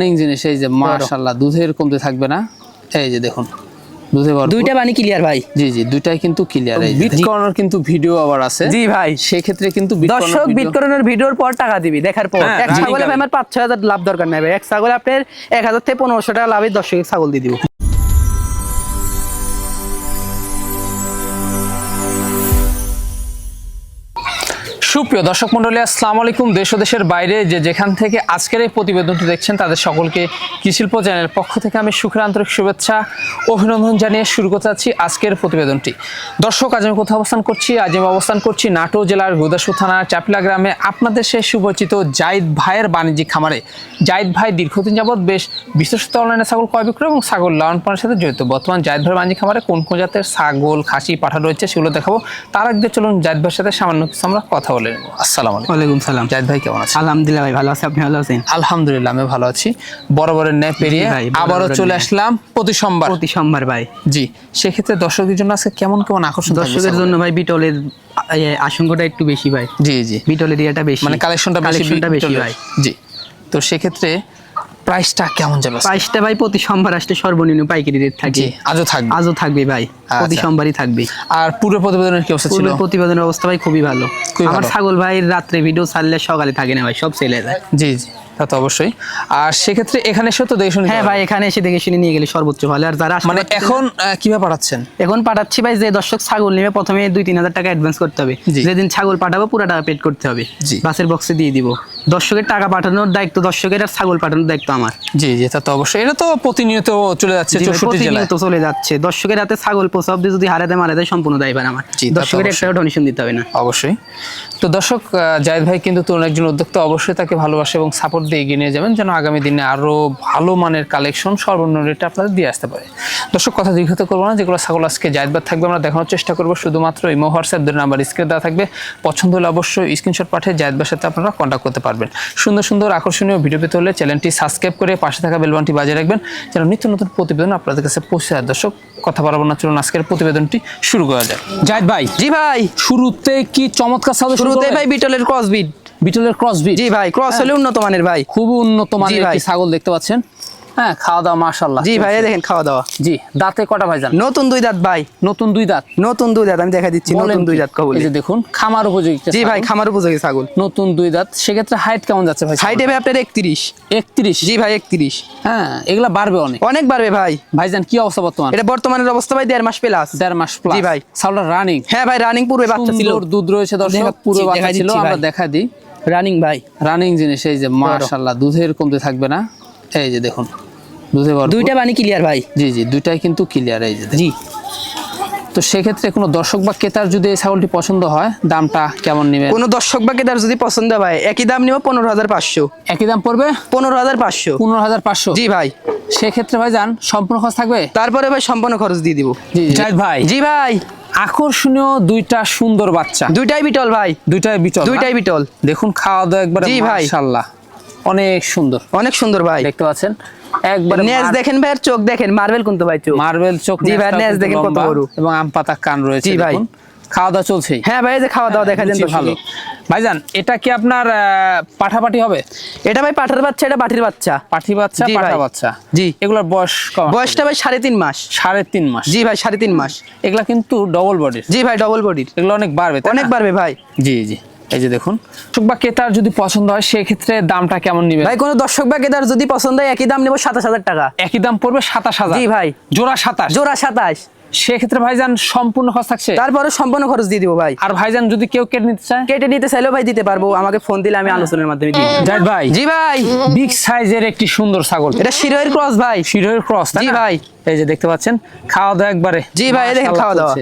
Running জিনিস এই যে মাশাআল্লাহ দুধের কমতে থাকবে না। এই যে দেখুন দুধে। দুইটা বানি ক্লিয়ার ভাই। জি জি দুইটাই কিন্তু ক্লিয়ার এই বিট করানোর কিন্তু ভিডিও আবার আছে। জি ভাই। সেই ক্ষেত্রে কিন্তু দর্শক ভিডিওর পর টাকা দিবি দেখার পর। হ্যাঁ, এক ছাগলে ভাই আমার পাঁচ ছয় হাজার লাভ দরকার নাই ভাই। এক ছাগলে আপনার এক হাজার থেকে পনেরোশো টাকা লাভে দর্শক ছাগল দিয়ে দিব। সুপ্রিয় দর্শক মন্ডলী আসসালামু আলাইকুম। দেশ দেশের বাইরে যে যেখান থেকে আজকের এই প্রতিবেদনটি দেখছেন, তাদের সকলকে কৃষিল্প চ্যানেলের পক্ষ থেকে আমি সুখের আন্তরিক শুভেচ্ছা, অভিনন্দন জানিয়ে শুরু করতে যাচ্ছি আজকের প্রতিবেদনটি। দর্শক, আজ আমি কোথাও অবস্থান করছি? আজ আমি অবস্থান করছি নাটোর জেলার গুদাসু থানার চাপলা গ্রামে আপনাদের সে সুপরিচিত জাইদ ভাইয়ের বাণিজ্যিক খামারে। জাইদ ভাই দীর্ঘদিন যাবৎ বেশ বিশ্বস্ত অনলাইনে ছাগল ক্রয় বিক্রয় এবং ছাগল লালন পালনের সাথে জড়িত। বর্তমান জায়দ ভাইয়ের বাণিজ্যিক খামারে কোন কোন জাতের ছাগল, খাসি, পাঠা রয়েছে সেগুলো দেখাবো। তার আগে চলুন জায়দ ভাইয়ের সাথে সামান্য কিছু আমরা কথা বলে নেব আসসালাম আলাইকুম। সালাম। জাহিদ ভাই কেমন আছেন? আলহামদুলিল্লাহ ভাই ভালো আছি। আপনি ভালো আছেন? আলহামদুলিল্লাহ আমি ভালো আছি। বরাবরের ন্যায় পেরিয়ে আবারও চলে আসলাম প্রতি সোমবার। প্রতি সোমবার ভাই। জি সেক্ষেত্রে দর্শকদের জন্য আজকে কেমন কেমন আকর্ষণ দর্শকের জন্য ভাই বিটলের আশঙ্কাটা একটু বেশি ভাই। জি জি। বিটলের ইয়েটা বেশি। মানে কালেকশনটা বেশি কালেকশনটা বেশি ভাই। জি তো সেক্ষেত্রে প্রাইসটা কেমন যাবে? প্রাইসটা ভাই প্রতি সোমবার আসলে সর্বনিম্ন পাইকারি রেট থাকে আজও থাকবে? আজও থাকবে ভাই প্রতি আচ্ছা। সোমবারই থাকবে। আর পুরো প্রতিবেদনের কি অবস্থা ছিল? প্রতিবেদনের অবস্থা ভাই খুবই ভালো। আমার ছাগল ভাই রাত্রে ভিডিও ছাড়লে সকালে থাকে না ভাই সব সেলে যায়। জি জি। তা তো অবশ্যই। আর সেক্ষেত্রে এখানে এসেও তো দেখে শুনে হ্যাঁ ভাই এখানে এসে দেখে শুনে নিয়ে গেলে সর্বোচ্চ ভালো। আর যারা মানে এখন কীভাবে পাঠাচ্ছেন? এখন পাঠাচ্ছি ভাই যে দর্শক ছাগল নেবে প্রথমে দুই তিন হাজার টাকা অ্যাডভান্স করতে হবে। যেদিন ছাগল পাঠাবো পুরো টাকা পেড করতে হবে। বাসের বক্সে দিয়ে দিব। দর্শকের টাকা পাঠানোর দায়িত্ব দর্শকের আর ছাগল পাঠানোর দায়িত্ব আমার। জি জি তা তো অবশ্যই। এটা তো প্রতিনিয়ত চলে যাচ্ছে প্রতিনিয়ত চলে যাচ্ছে। দর্শকের হাতে ছাগল পোষা অব্দি যদি হারাতে মারাতে সম্পূর্ণ দায়ভার আমার। দর্শকের। একটা ডোনেশন দিতে হবে না। অবশ্যই। তো দর্শক জায়েদ ভাই কিন্তু তরুণ একজন উদ্যোক্তা অবশ্যই তাকে ভালোবাসে এবং সাপোর্ট দিয়ে এগিয়ে নিয়ে যাবেন যেন আগামী দিনে আরও ভালো মানের কালেকশন সর্বনিম্ন রেটে আপনাদের দিয়ে আসতে পারে। দর্শক কথা দীর্ঘত করব না যেগুলো ছাগল আজকে জায়েদ ভাই থাকবে আমরা দেখানোর চেষ্টা করব। শুধুমাত্র ইমো হোয়াটসঅ্যাপ দুই নাম্বার স্ক্রিনে দেওয়া থাকবে। পছন্দ হলে অবশ্যই স্ক্রিনশট পাঠিয়ে জায়েদ ভাইয়ের সাথে আপনারা কন্ট্যাক্ট করতে পারবেন। সুন্দর সুন্দর আকর্ষণীয় ভিডিও পেতে হলে চ্যানেলটি সাবস্ক্রাইব করে পাশে থাকা বেলবানটি বাজিয়ে রাখবেন যেন নিত্য নতুন প্রতিবেদন আপনাদের কাছে পৌঁছে যায়। দর্শক কথা বলব না চলুন আজকের প্রতিবেদনটি শুরু করা যায় জায়েদ ভাই জি ভাই। শুরুতে কি চমৎকার শুরুতে ভাই বিটলের ক্রস বিট বিটলের ক্রস বিট জি ভাই ক্রস হলে উন্নত মানের ভাই। খুব উন্নত মানের ভাই। একটি ছাগল দেখতে পাচ্ছেন। হ্যাঁ খাওয়া দাওয়া মাশাআল্লাহ। জি ভাই দেখেন খাওয়া দাওয়া। জি দাঁতে কটা ভাইজান? নতুন দুই দাঁত ভাই। নতুন দুই দাঁত। নতুন দুই দাঁত আমি দেখা দিচ্ছি নতুন দুই দাঁত কবুল। এই যে দেখুন খামার উপযোগী জি ভাই। খামার উপযোগী ছাগল। নতুন দুই দাঁত সেক্ষেত্রে হাইট কেমন যাচ্ছে ভাই হাইটে ভাই আপনার একত্রিশ। একত্রিশ? জি ভাই একত্রিশ। হ্যাঁ এগুলা বাড়বে অনেক। অনেক বাড়বে ভাই। ভাইজান কি অবস্থা বর্তমান? এটা বর্তমানের অবস্থা ভাই দেড় মাস প্লাস দেড় মাস প্লাস জি ভাই। ছাগলটা রানিং হ্যাঁ ভাই রানিং পূর্বে বাচ্চা ছিল। দুধ রয়েছে দর্শক দেখা- পুরো বাচ্চা ছিল আমরা ভাই। দেখা দিই। রানিং ভাই। রানিং জিনিস এই যে মাশাআল্লাহ দুধের কমতে থাকবে না। এই যে দেখুন দুধে ভরপুর। দুইটা বানি ক্লিয়ার ভাই। জি জি দুইটাই কিন্তু ক্লিয়ার এই যে জি। তো সেক্ষেত্রে কোনো দর্শক বা ক্রেতার যদি এই ছাগলটি পছন্দ হয় দামটা কেমন নেবেন? কোনো দর্শক বা যদি পছন্দ হয় একই দাম নিব পনেরো হাজার পাঁচশো। একই দাম পড়বে? পনেরো হাজার পাঁচশো। পনেরো হাজার পাঁচশো? জি ভাই। সেক্ষেত্রে ভাই যান সম্পূর্ণ খরচ থাকবে? তারপরে ভাই সম্পূর্ণ খরচ দিয়ে দিব। জাহিদ ভাই। জি ভাই। আকর্ষণীয় দুইটা সুন্দর বাচ্চা। দুইটাই বিটল ভাই। দুইটাই বিটল দুইটাই বিটল। দেখুন খাওয়া দাওয়া একবার জি ভাই। অনেক সুন্দর। অনেক সুন্দর ভাই। দেখতে পাচ্ছেন? একবারে নেজ দেখেন ভাই চোখ দেখেন। মার্বেল কোনতে ভাই চোখ? মার্বেল চোখ জি ভাই, নেজ দেখেন কত বড়। এবং আম পাতা কান রয়েছে জি ভাই। খাওয়া দাওয়া চলছেই হ্যাঁ ভাই এই যে খাওয়া দাওয়া দেখা যান রুচি ভালো। ভাইজান এটা কি আপনার আহ, পাঠাপাঠি হবে? এটা ভাই পাঠার বাচ্চা এটা বাটির বাচ্চা। পাঠি বাচ্চা পাঠা বাচ্চা? জি। এগুলোর বয়স? বয়সটা ভাই সাড়ে তিন মাস। সাড়ে তিন মাস। জি ভাই সাড়ে তিন মাস। এগুলা কিন্তু ডবল বডির জি ভাই ডবল বডির এগুলো অনেক বাড়বে অনেক বাড়বে ভাই। জি জি। এই যে দেখুন। দর্শক বা ক্রেতার যদি পছন্দ হয় সেক্ষেত্রে দামটা কেমন নিবে ভাই কোনো দর্শক বা কেদার যদি পছন্দ হয় একই দাম নেব সাতাশ হাজার টাকা। একই দাম পড়বে সাতাশ হাজার। জি ভাই। জোড়া সাতাশ। জোড়া সাতাশ। সেক্ষেত্রে ভাইজান সম্পূর্ণ খরচ থাকছে? তারপরে সম্পূর্ণ খরচ দিয়ে দিব ভাই। আর ভাইজান যদি কেউ কেটে নিতে চায়? কেটে নিতে চাইলেও ভাই দিতে পারব। আমাকে ফোন দিলে আমি আলোচনার মাধ্যমে দিই জাহিদ ভাই। জি ভাই। বিগ সাইজের একটি সুন্দর ছাগল। এটা শিরোয়ের ক্রস ভাই। শিরোয়ের ক্রস জি ভাই। এই যে দেখতে পাচ্ছেন খাওয়া দাওয়া একবারে জি ভাই, এই দেখেন খাওয়া দাওয়া।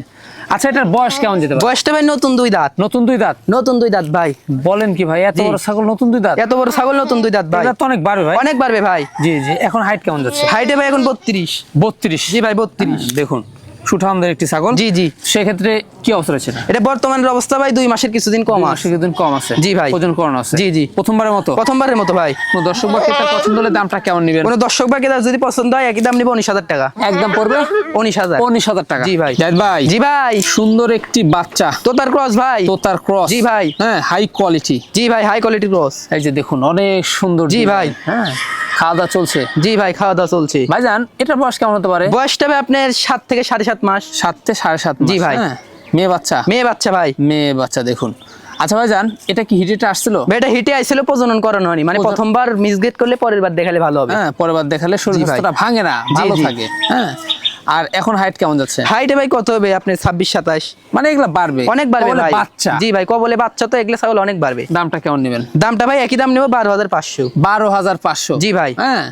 আচ্ছা এটার বয়স কেমন যেতে পারে? বয়সটা ভাই নতুন দুই দাঁত। নতুন দুই দাঁত? নতুন দুই দাঁত ভাই। বলেন কি ভাই এত বড় ছাগল নতুন দুই দাঁত? এত বড় ছাগল নতুন দুই দাঁত ভাই। এটা তো অনেক বাড়বে ভাই। অনেক বাড়বে ভাই। জি জি এখন হাইট কেমন যাচ্ছে? হাইটে ভাই এখন বত্রিশ। বত্রিশ। জি ভাই বত্রিশ। দেখুন সুঠামদের একটি ছাগল। জি জি। সেক্ষেত্রে কি অবস্থা রয়েছে? এটা? বর্তমানের অবস্থা ভাই দুই মাসের কিছুদিন কম আছে। কিছুদিন কম আছে। জি ভাই। ওজন করানো আছে? জি, জি। প্রথমবারের মতো? প্রথমবারের মতো ভাই। কোনো দর্শক বা ক্রেতার পছন্দ হলে দামটা কেমন নেবেন? কোনো দর্শক বা যদি পছন্দ হয় একই দাম নিবো উনিশ হাজার টাকা। একদম পড়বে? উনিশ হাজার। উনিশ হাজার টাকা। জি ভাই। জাহিদ ভাই জি ভাই। সুন্দর একটি বাচ্চা। তোতার ক্রস ভাই। তো তার ক্রস। জি ভাই। হ্যাঁ হাই কোয়ালিটি জি ভাই হাই কোয়ালিটি ক্রস। এই যে দেখুন অনেক সুন্দর জি ভাই। হ্যাঁ। খাওয়া দাওয়া চলছে? জি ভাই খাওয়া দাওয়া চলছে। ভাইজান এটা বয়স কেমন হতে পারে? বয়সটা আপনার সাত থেকে সাড়ে সাত মাস। সাত থেকে সাড়ে সাত জি ভাই। হ্যাঁ? মেয়ে বাচ্চা? মেয়ে বাচ্চা ভাই। মেয়ে বাচ্চা দেখুন। আচ্ছা ভাই জান এটা কি হিটেটা আসছিল? এটা হিটে আইছিল প্রজনন করানো হয়নি। মানে প্রথমবার মিসগেট করলে পরের বার দেখালে ভালো হবে। হ্যাঁ পরের বার দেখালে শরীর ভাঙে না ভালো থাকে। হ্যাঁ? আর এখন হাইট কেমন যাচ্ছে? হাইটে ভাই কত হবে? আপনি ছাব্বিশ সাতাশ। মানে এগুলো বাড়বে। অনেক বাড়বে ভাই। বাচ্চা। জি ভাই কবলে বাচ্চা তো এগুলো ছাগল অনেক বাড়বে। দামটা কেমন নেবেন? দামটা ভাই একই দাম নেব বারো হাজার পাঁচশো। বারো হাজার পাঁচশো। জি ভাই। হ্যাঁ?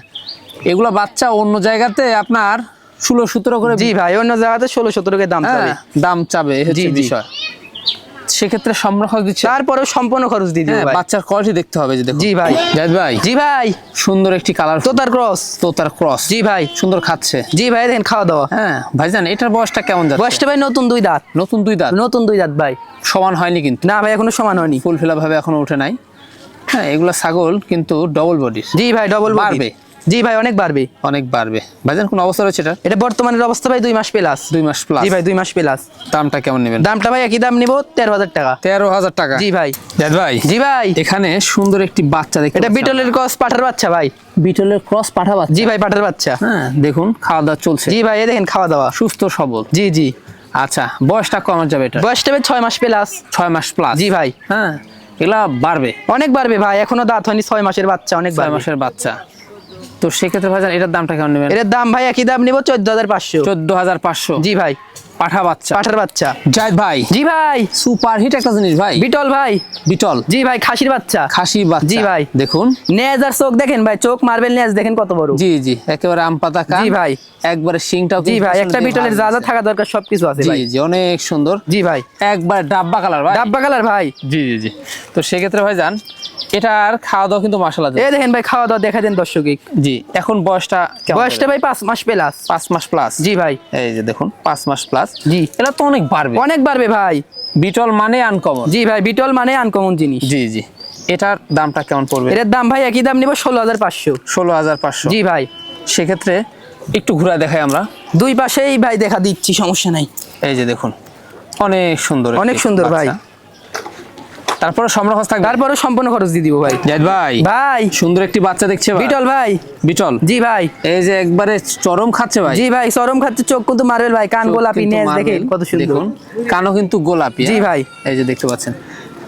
এগুলো বাচ্চা অন্য জায়গাতে আপনার ষোলো সতেরো করে জি ভাই অন্য জায়গাতে ষোলো সতেরো করে দাম হ্যাঁ, দাম চাবে। বিষয়। সেক্ষেত্রে সম্রক্ষণ দিচ্ছে। তারপরেও সম্পূর্ণ খরচ দিয়ে দিব হ্যাঁ বাচ্চার কোয়ালিটি দেখতে হবে যে দেখুন। জি ভাই। জাহিদ ভাই জি ভাই। সুন্দর একটি কালার তো তার ক্রস তোতার ক্রস জি ভাই। সুন্দর খাচ্ছে। জি ভাই দেখেন খাওয়া দাওয়া। হ্যাঁ ভাইজান এটার বয়সটা কেমন যাচ্ছে? বয়সটা ভাই নতুন দুই দাঁত। নতুন দুই দাঁত? নতুন দুই দাঁত ভাই। সমান হয়নি কিন্তু। না ভাই এখনও সমান হয়নি। ফুল ফিলা ভাবে এখনও উঠে নাই। হ্যাঁ এগুলা ছাগল কিন্তু ডবল বডি জি ভাই ডবল বাড়বে। জি ভাই অনেক বাড়বে। অনেক বাড়বে। ভাইজান কোন অবস্থা রয়েছে এটা? এটা বর্তমানের অবস্থা ভাই দুই মাস প্লাস দুই মাস প্লাস জি ভাই দুই মাস প্লাস দামটা কেমন নেবেন? দামটা ভাই একই দাম নিব তেরো হাজার টাকা। তেরো হাজার টাকা। জি ভাই। জাহিদ ভাই জি ভাই। এখানে সুন্দর একটি বাচ্চা দেখতে এটা বিটলের ক্রস পাঠার বাচ্চা ভাই। বিটলের ক্রস পাঠা বাচ্চা? জি ভাই পাঠার বাচ্চা। হ্যাঁ দেখুন খাওয়া দাওয়া চলছে। জি ভাই এই দেখেন খাওয়া দাওয়া। সুস্থ সবল। জি জি। আচ্ছা বয়সটা কমার যাবে এটা? বয়সটা ভাই ছয় মাস প্লাস ছয় মাস প্লাস জি ভাই। হ্যাঁ এগুলা বাড়বে। অনেক বাড়বে ভাই এখনও দাঁত হয়নি ছয় মাসের বাচ্চা অনেক ছয় মাসের বাচ্চা। তো সেক্ষেত্রে ভাইজান এটার দামটা কেমন নেবেন? এটার দাম ভাই একই দাম নিব চোদ্দ হাজার পাঁচশো। চোদ্দ হাজার পাঁচশো। জি ভাই। পাঠা বাচ্চা। পাঠার বাচ্চা। জাহিদ ভাই। জি ভাই। সুপার হিট একটা জিনিস ভাই। বিটল ভাই। বিটল। জি ভাই খাসির বাচ্চা। খাসি বাচ্চা। জি ভাই। দেখুন। নেজ আর চোখ দেখেন ভাই চোখ মার্বেল নেজ দেখেন কত বড়। জি জি। একেবারে আম পাতা কান। জি ভাই। একবারে শিংটাও জি ভাই একটা বিটলের যা যা থাকা দরকার সবকিছু আছে জি ভাই। জি অনেক সুন্দর। জি ভাই। একবার ডাব্বা কালার ভাই। ডাব্বা কালার ভাই। জি জি জি। তো সেক্ষেত্রে ভাই যান এটার খাওয়া দাওয়া কিন্তু মাসালা এই দেখেন ভাই খাওয়া দাওয়া দেখা দেন দর্শকে জি এখন বয়সটা বয়সটা ভাই পাঁচ মাস প্লাস পাঁচ মাস প্লাস জি ভাই। এই যে দেখুন পাঁচ মাস প্লাস জি। এটা তো অনেক বাড়বে। অনেক বাড়বে ভাই। বিটল মানে আনকমন জি ভাই বিটল মানে আনকমন জিনিস। জি জি। এটার দামটা কেমন পড়বে? এটার দাম ভাই একই দাম নিব ষোলো হাজার পাঁচশো। ষোলো হাজার পাঁচশো। জি ভাই। সেক্ষেত্রে একটু ঘুরা দেখাই আমরা। দুই পাশেই ভাই দেখা দিচ্ছি সমস্যা নাই। এই যে দেখুন অনেক সুন্দর অনেক সুন্দর ভাই। তারপরে সম্রহ থাকবে? তারপরে সম্পূর্ণ খরচ দিয়ে দিবো ভাই। জাহিদ ভাই ভাই। সুন্দর একটি বাচ্চা দেখছে ভাই। বিটল ভাই। বিটল? জি ভাই। এই যে একবারে চরম খাচ্ছে ভাই। জি ভাই চরম খাচ্ছে চোখ কিন্তু মার্বেল ভাই কান গোলাপি নেজ দেখে কত সুন্দর। দেখুন কানও কিন্তু গোলাপি জি হ্যাঁ? ভাই। এই যে দেখতে পাচ্ছেন।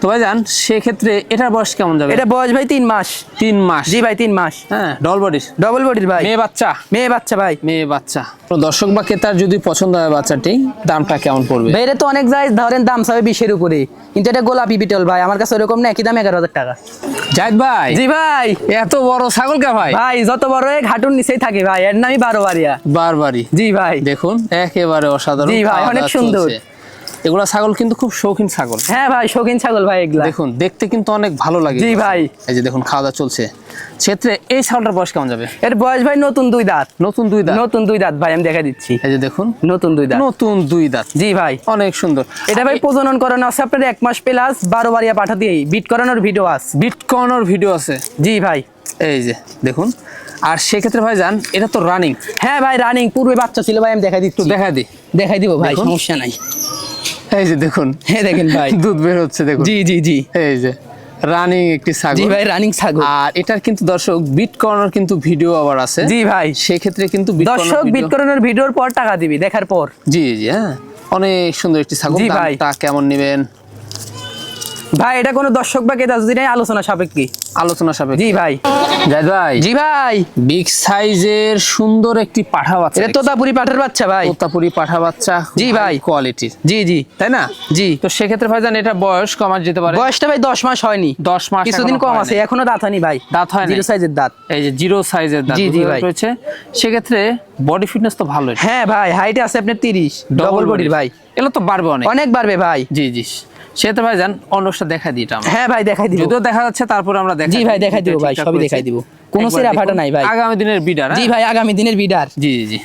তো ভাই যান সেক্ষেত্রে এটার বয়স কেমন যাবে? এটা বয়স ভাই তিন মাস। তিন মাস। জি ভাই তিন মাস। হ্যাঁ ডল বডির ডবল বডির ভাই। মেয়ে বাচ্চা? মেয়ে বাচ্চা ভাই। মেয়ে বাচ্চা। দর্শক বা ক্রেতার যদি পছন্দ হয় বাচ্চাটি দামটা কেমন পড়বে? এটা তো অনেক যায় ধরেন দাম সবাই বিশের উপরে। কিন্তু এটা গোলাপি বিটল ভাই আমার কাছে ওরকম না একই দাম এগারো হাজার টাকা। জাহিদ ভাই। জি ভাই। এত বড় ছাগল কে ভাই? ভাই যত বড় এক হাঁটুর নিচেই থাকে ভাই এর নামই বারো বারিয়া বারবারই। জি ভাই। দেখুন একেবারে অসাধারণ জি ভাই, অনেক সুন্দর। এগুলা ছাগল কিন্তু খুব শৌখিন ছাগল। হ্যাঁ ভাই শৌখিন ছাগল ভাই এগুলা। দেখুন দেখতে কিন্তু অনেক ভালো লাগে। জি ভাই। এই যে দেখুন খাওয়া দাওয়া চলছে। সেক্ষেত্রে এই ছাগলটার বয়স কেমন যাবে? এর বয়স ভাই নতুন দুই দাঁত। নতুন দুই দাঁত? নতুন দুই দাঁত ভাই আমি দেখা দিচ্ছি। এই যে দেখুন নতুন দুই দাঁত। নতুন দুই দাঁত। জি ভাই। অনেক সুন্দর। এটা ভাই প্রজনন করানো আছে আপনার এক মাস প্লাস বারো বারিয়া পাঠা দিয়ে। বিট করানোর ভিডিও আছে। বিটকর্নর ভিডিও আছে। জি ভাই। এই যে দেখুন। আর সেক্ষেত্রে ভাই যান এটা তো রানিং হ্যাঁ ভাই রানিং পূর্বে বাচ্চা ছিল ভাই আমি দেখা দিচ্ছি। তো দেখা দি। দেখাই দিব ভাই সমস্যা নাই। এই যে দেখুন। হ্যাঁ দেখেন ভাই। দুধ বের হচ্ছে দেখুন। জি জি জি। এই যে রানিং একটি জি ভাই রানিং ছাগল। আর এটার কিন্তু দর্শক বিট কর্নার কিন্তু ভিডিও আবার আছে। জি ভাই। সেক্ষেত্রে কিন্তু Bitcoin এর দর্শক বিট কর্নার ভিডিওর পর টাকা দিবি দেখার পর। জি জি হ্যাঁ। অনেক সুন্দর একটি ছাগল। দামটা কেমন নেবেন? ভাই এটা কোনো দর্শক বা কেতা যদি নাই আলোচনা সাপেক্ষে। আলোচনা সাপেক্ষে। জি ভাই। জাহিদ ভাই। জি ভাই। বিগ সাইজের সুন্দর একটি পাঠা বাচ্চা এটা তোতাপুরি পাঠের বাচ্চা ভাই। তোতাপুরি পাঠা বাচ্চা জি ভাই। কোয়ালিটির জি জি। তাই না? জি। তো সেক্ষেত্রে ভাইজান এটা বয়স কমা যেতে পারে? বয়সটা ভাই দশ মাস হয়নি। দশ মাস কিছুদিন কম আছে। এখনও দাঁত হয়নি ভাই। দাঁত হয় নাই। জিরো সাইজের দাঁত। এই যে জিরো সাইজের দাঁত জি, জি ভাই। সেক্ষেত্রে বডি ফিটনেস তো ভালোই। হ্যাঁ ভাই হাইটে আছে আপনার তিরিশ। ডবল বডির ভাই। এগুলো তো বাড়বে অনেক। অনেক বাড়বে ভাই। জি জি। সেক্ষেত্রে ভাইজান অন্যটা দেখা দিই এটা। হ্যাঁ ভাই দেখাই দিব। যদিও দেখা যাচ্ছে তারপর আমরা দেখা জি ভাই, দেখাই দিব ভাই, সবই দেখাই দিব। কোনো সেরা ফাটা নাই ভাই। আগামী দিনের বিডার জি ভাই আগামী দিনের বিডার জি জি জি।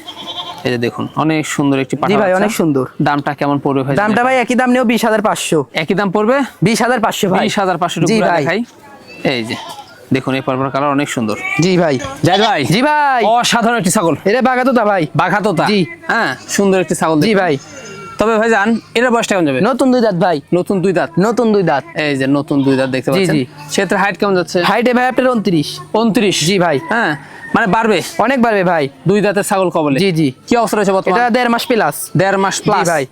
এই যে দেখুন অনেক সুন্দর একটি পাঠা জি ভাই অনেক সুন্দর। দামটা কেমন পড়বে ভাই? দামটা ভাই একই দাম নেও বিশ হাজার পাঁচশো। একই দাম পড়বে? বিশ হাজার পাঁচশো ভাই। বিশ হাজার পাঁচশো জি টাকা ভাই। দেখাই। এই যে দেখুন এই পরপর কালার অনেক সুন্দর। জি ভাই। যাই ভাই। জি ভাই। অসাধারণ একটি ছাগল। এটা বাগাতো তা ভাই। বাঘাতোতা। জি। হ্যাঁ সুন্দর একটি ছাগল জি ভাই। তবে ভাই যান এটার বয়সটা কেমন যাবে? নতুন দুই দাঁত ভাই। নতুন দুই দাঁত? নতুন দুই দাঁত। এই যে নতুন দুই দাঁত দেখতে জি, পাচ্ছেন। জি। সেক্ষেত্রে হাইট কেমন যাচ্ছে? হাইটে ভাই আপনার উনত্রিশ। উনত্রিশ? জি ভাই। হ্যাঁ মানে বাড়বে? অনেক বাড়বে ভাই। দুই দাঁতের ছাগল কবলে। জি, জি। কি অবস্থা রয়েছে এটা দেড় মাস প্লাস দেড় মাস প্লাস ভাই।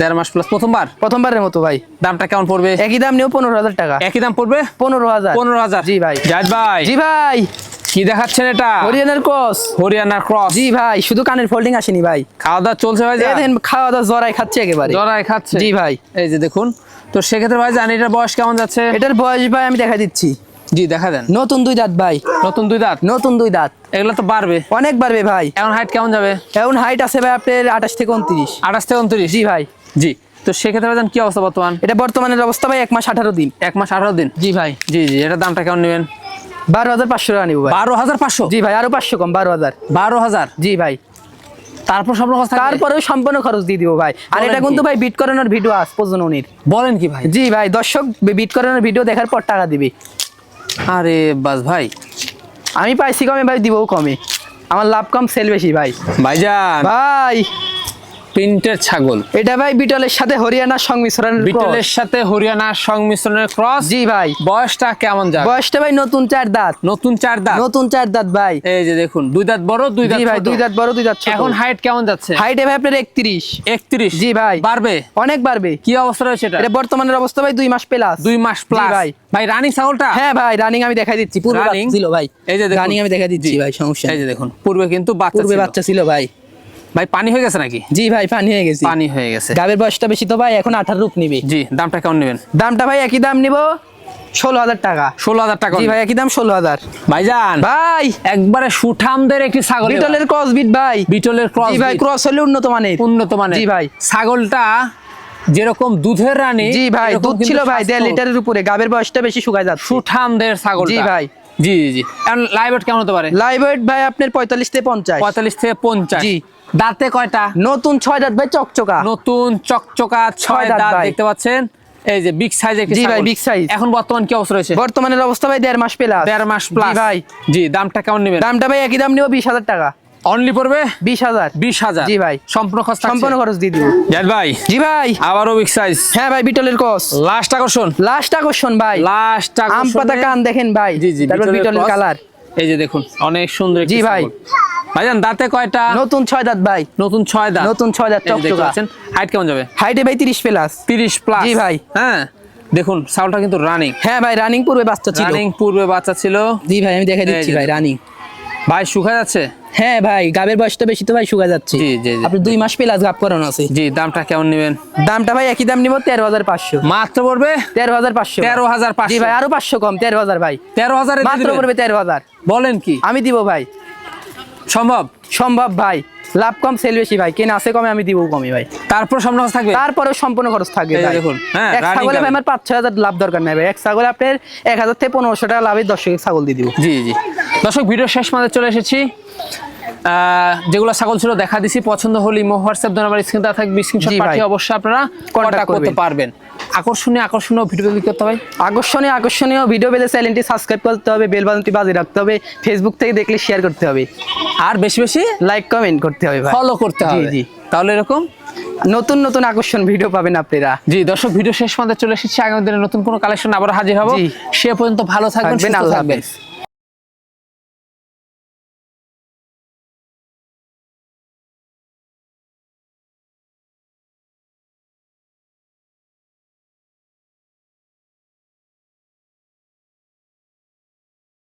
দেড় মাস প্লাস প্রথমবার? প্রথমবারের মতো ভাই। দামটা কেমন পড়বে? একই দাম নিও পনেরো হাজার টাকা। একই দাম পড়বে? পনেরো হাজার। পনেরো হাজার। জি ভাই। জাহিদ ভাই। জি ভাই। কি দেখাচ্ছেন এটা? হরিয়ানার ক্রস হরিয়ানার ক্রস জি ভাই শুধু কানের ফোল্ডিং আসেনি ভাই। খাওয়া দাওয়া চলছে ভাই দেখেন খাওয়া দাওয়া জরাই খাচ্ছে একেবারে। জরাই খাচ্ছে। জি ভাই। এই যে দেখুন। তো সেক্ষেত্রে ভাই জানি এটার বয়স কেমন যাচ্ছে? এটার বয়স ভাই আমি দেখা দিচ্ছি। জি দেখা দেন। নতুন দুই দাঁত ভাই। নতুন দুই দাঁত? নতুন দুই দাঁত। এগুলো তো বাড়বে। অনেক বাড়বে ভাই। এখন হাইট কেমন যাবে? এখন হাইট আছে ভাই আপনার আঠাশ থেকে উনত্রিশ। আঠাশ থেকে উনত্রিশ? জি ভাই। জি। তো সেক্ষেত্রে ভাই জান কি অবস্থা বর্তমান? এটা বর্তমানের অবস্থা ভাই এক মাস আঠারো দিন। এক মাস আঠারো দিন? জি ভাই। জি জি এটার দামটা কেমন নেবেন? বারো হাজার পাঁচশো টাকা নিবো বারো হাজার পাঁচশো? জি ভাই আরও পাঁচশো কম বারো হাজার। বারো হাজার? জি ভাই। তারপর সব থাকবে? তারপরেও সম্পূর্ণ খরচ দিয়ে দিব ভাই। আর এটা কিন্তু ভাই বিট করানোর ভিডিও আজ পর্যন্ত বলেন কি ভাই? জি ভাই দর্শক বিট করানোর ভিডিও দেখার পর টাকা দিবে। আরে বাস ভাই। আমি পাইছি কমে ভাই দিবও কমে। আমার লাভ কম সেল বেশি ভাই। ভাইজান। ভাই। প্রিন্টের ছাগল। এটা ভাই বিটলের সাথে হরিয়ানার সংমিশ্রণের cross। বিটলের সাথে হরিয়ানার সংমিশ্রণের ক্রস। জি ভাই। বয়সটা কেমন যাবে? বয়সটা ভাই নতুন চার দাঁত। নতুন চার দাঁত? নতুন চার দাঁত ভাই। এই যে দেখুন দুই দাঁত বড় দুই দাঁত ভাই দুই দাঁত বড় দুই দাঁত এখন হাইট কেমন যাচ্ছে? হাইটে ভাই আপনার একত্রিশ। একত্রিশ? জি ভাই। বাড়বে? অনেক বাড়বে। কি অবস্থা রয়েছে এটা? এটা বর্তমানের অবস্থা ভাই দুই মাস প্লাস দুই মাস প্লাস ভাই। ভাই রানিং ছাগলটা? হ্যাঁ ভাই রানিং আমি দেখাই দিচ্ছি। পূর্বে? ছিল ভাই। এই যে দেখুন। রানিং আমি দেখাই দিচ্ছি ভাই সমস্যা এই যে দেখুন পূর্বে কিন্তু বাচ্চা পূর্বে বাচ্চা ছিল ভাই। ভাই পানি হয়ে গেছে নাকি? জি ভাই পানি হয়ে গেছি। পানি হয়ে গেছে। গাবের বয়সটা বেশি তো ভাই এখন আঠারো রূপ নিবে। জি দামটা কেমন নেবেন? দামটা ভাই একই দাম নিব ষোলো হাজার টাকা। ষোলো হাজার টাকা জি ভাই একই দাম ষোলো হাজার। ভাইজান ভাই। একবারে সুঠামদের একটি ছাগল বিটলের ক্রস বিট ভাই। বিটলের ক্রস ভাই ক্রস হলে উন্নত মানের। উন্নত মানের। জি ভাই। ছাগলটা যেরকম দুধের রানী জি ভাই দুধ ছিল ভাই দেড় লিটারের উপরে। গাবের বয়সটা বেশি শুকায় যাচ্ছে। সুঠামদের ছাগল জি ভাই। জি জি জি। লাইভ ওয়েট কেমন হতে পারে? লাইভ ভাই আপনার পঁয়তাল্লিশ থেকে পঞ্চাশ। পঁয়তাল্লিশ থেকে পঞ্চাশ। জি। দাঁতে কয়টা? নতুন ছয় দাঁত ভাই চকচকা। নতুন চকচকা ছয় দাঁত দেখতে পাচ্ছেন? এই যে বিগ সাইজ জি ভাই, big size। এখন বর্তমান কি অবস্থা রয়েছে? বর্তমানের অবস্থা ভাই দেড় মাস পেলাম দেড় মাস প্লাস জি ভাই। জি দামটা কেমন নেবেন? দামটা ভাই একই দাম নিব বিশ হাজার টাকা। অনলি পড়বে? বিশ হাজার। বিশ হাজার। জি ভাই। সম্পূর্ণ খরচ সম্পূর্ণ খরচ দিয়ে দিব। জান ভাই জি ভাই। আবারও বিগ সাইজ হ্যাঁ ভাই বিটলের কস লাস্ট আকর্ষণ? লাস্ট আকর্ষণ ভাই। লাস্ট আম পাতা কান দেখেন ভাই। জি জি বিটলের কালার এই যে দেখুন অনেক সুন্দর জি ভাই। ভাইজান দাঁতে কয়টা? নতুন ছয় দাঁত ভাই। নতুন ছয় দাঁত। নতুন ছয় দাঁত চকচকা। হাইট কেমন যাবে? হাইটে ভাই তিরিশ প্লাস তিরিশ প্লাস জি ভাই। হ্যাঁ দেখুন ছাগলটা কিন্তু রানিং হ্যাঁ ভাই রানিং পূর্বে বাচ্চা ছিল। রানিং পূর্বে বাচ্চা ছিল। জি ভাই আমি দেখে দিচ্ছি ভাই রানিং ভাই শুকা যাচ্ছে? হ্যাঁ ভাই গাবের বয়সটা বেশি তো ভাই শুকা যাচ্ছে। জি, জি। আপনি দুই মাস প্লাস গাব করানো আছে। জি দামটা কেমন নেবেন? দামটা ভাই একই দাম নিব তেরো হাজার পাঁচশো। মাত্র পড়বে? তেরো হাজার পাঁচশো। তেরো হাজার জি ভাই আরও পাঁচশো কম তেরো হাজার ভাই। তেরো হাজার মাত্র পড়বে তেরো হাজার। বলেন কি? আমি দিব ভাই। সম্ভব? সম্ভব ভাই। লাভ কম সেল বেশি ভাই। কেন আছে কমে আমি দিব কমে ভাই। তারপর সম্পূর্ণ খরচ থাকবে? তারপরে সম্পূর্ণ খরচ থাকবে। দেখুন, হ্যাঁ, এক ছাগলে ভাই আমার পাঁচ ছয় হাজার লাভ দরকার নাই ভাই। এক ছাগলে আপনার এক হাজার থেকে পনেরোশো টাকা লাভে দশ ছাগল দিয়ে দিব। জি জি। দর্শক ভিডিও শেষ মাঝে চলে এসেছি। যেগুলো ছাগল ছিল দেখা দিছি পছন্দ হলে ইমো হোয়াটসঅ্যাপ দোনো নাম্বার স্ক্রিন থাকে স্ক্রিনশট পাঠিয়ে অবশ্যই আপনারা কন্টাক্ট করতে পারবেন। আকর্ষণীয় আকর্ষণীয় ভিডিও তৈরি করতে হবে আকর্ষণীয় আকর্ষণীয় ভিডিও পেলে চ্যানেলটি সাবস্ক্রাইব করতে হবে বেল বাটনটি বাজিয়ে রাখতে হবে ফেসবুক থেকে দেখলে শেয়ার করতে হবে। আর বেশি বেশি লাইক কমেন্ট করতে হবে ফলো করতে হবে। জি। তাহলে এরকম? নতুন নতুন আকর্ষণ ভিডিও পাবেন আপনারা। জি দর্শক ভিডিও শেষ মাঝে চলে এসেছি। আগামী দিনে নতুন কোনো কালেকশন আবার হাজির হব। সে পর্যন্ত ভালো থাকবেন আল্লাহ থাকবেন। হাফেজ।